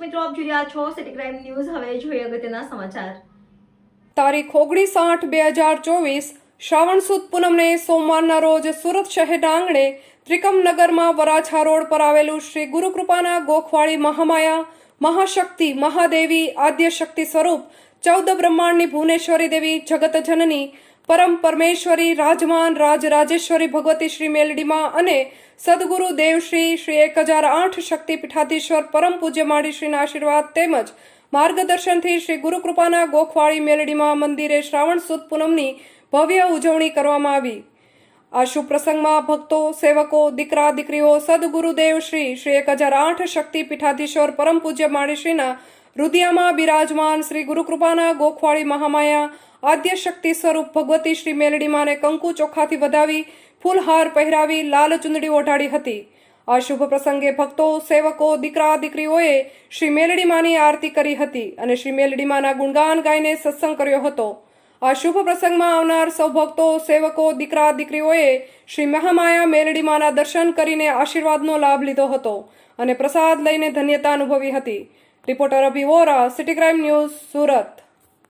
મિત્રો, આપ જોઈ રહ્યા છો સિટી ક્રાઇમ ન્યૂઝ હવે જોઈએ અગત્યના સમાચાર. તારીખ ઓગણીસ આઠ બે હજાર ચોવીસ, શ્રાવણ સુદ પૂનમને સોમવારના રોજ સુરત શહેરના આંગણે ત્રિકમનગરમાં વરાછા રોડ પર આવેલું શ્રી ગુરુકૃપાના ગોખવાળી મહામાયા, મહાશક્તિ, મહાદેવી આદ્ય શક્તિ સ્વરૂપ ચૌદ બ્રહ્માંડની ભુવનેશ્વરી દેવી જગત જનની પરમ પરમેશ્વરી રાજમાન રાજરાજેશ્વરી ભગવતી શ્રી મેલડીમાં અને સદગુરુ દેવશ્રી શ્રી એક હજાર આઠ શક્તિ પીઠાધીશ્વર પરમ પૂજ્ય માડીશ્રીના આશીર્વાદ તેમજ માર્ગદર્શનથી શ્રી ગુરુકૃપાના ગોખવાળી મેલડીમાં મંદિરે શ્રાવણ સુદ પૂનમની ભવ્ય ઉજવણી કરવામાં આવી. આ શુભ પ્રસંગમાં ભક્તો, સેવકો, દીકરા, દીકરીઓ સદગુરુદેવ શ્રી એક હજાર આઠ શક્તિ પીઠાધીશ્વર પરમ પૂજ્ય માળીશ્રીના રુદિયામાં બિરાજમાન શ્રી ગુરુકૃપાના ગોખવાળી મહામાયા આદ્ય શક્તિ સ્વરૂપ ભગવતી શ્રી મેલડીમાને કંકુ ચોખાથી વધાવી, ફૂલહાર પહેરાવી, લાલ ચુંદડી ઓઢાડી હતી. આ શુભ પ્રસંગે ભક્તો, સેવકો, દીકરા, દીકરીઓએ શ્રી મેલડીમાની આરતી કરી હતી અને શ્રી મેલડીમાના ગુણગાન ગાઈને સત્સંગ કર્યો હતો. આ શુભ પ્રસંગમાં આવનાર સૌ ભક્તો, સેવકો, દીકરા, દીકરીઓએ શ્રી મહામાયા મેલડીમાના દર્શન કરીને આશીર્વાદનો લાભ લીધો હતો અને પ્રસાદ લઈને ધન્યતા અનુભવી હતી. Reporter Abhi Vora city crime news, Surat.